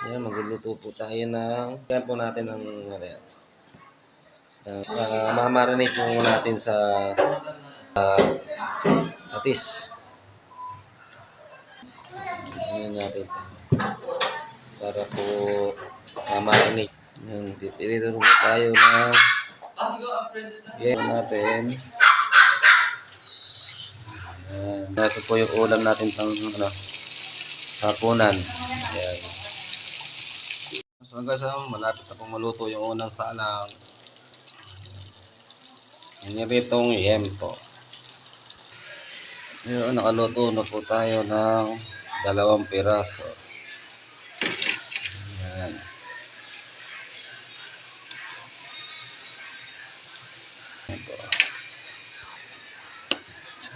Ayan, magluluto po tayo ng... Kaya po natin ng... Ano yan? Uh, mamarinate po natin sa... Uh, atis. Ayan natin ito. Para po mamarinate. Ayan, pipilito po tayo ng... Ayan natin. Ayan. Ito po yung ulam natin pang ano, hapunan. Ayan. So hanggang sa malapit na pong maluto yung unang salang. Iniritong yem po. Ngayon, nakaluto na po tayo ng dalawang piraso. Ayan.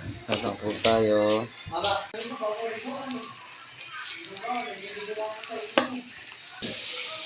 Isa lang po tayo.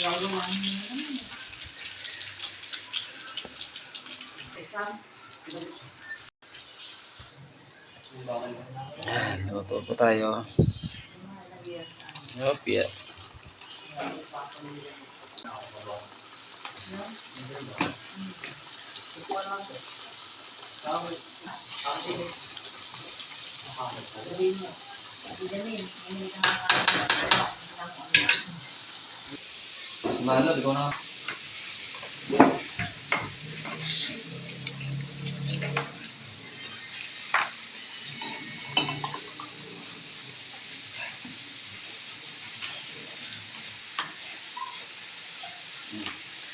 no, luto na po. Yan, luto po tayo. Yup, yeah. Malo, di ko na.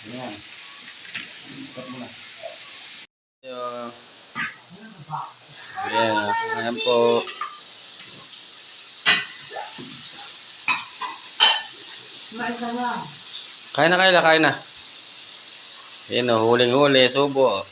Yan. Stop mo na. Ayan. Ayan. Ayan po. Kain na kayo, kain na. Ayan o, huling-huli, subo.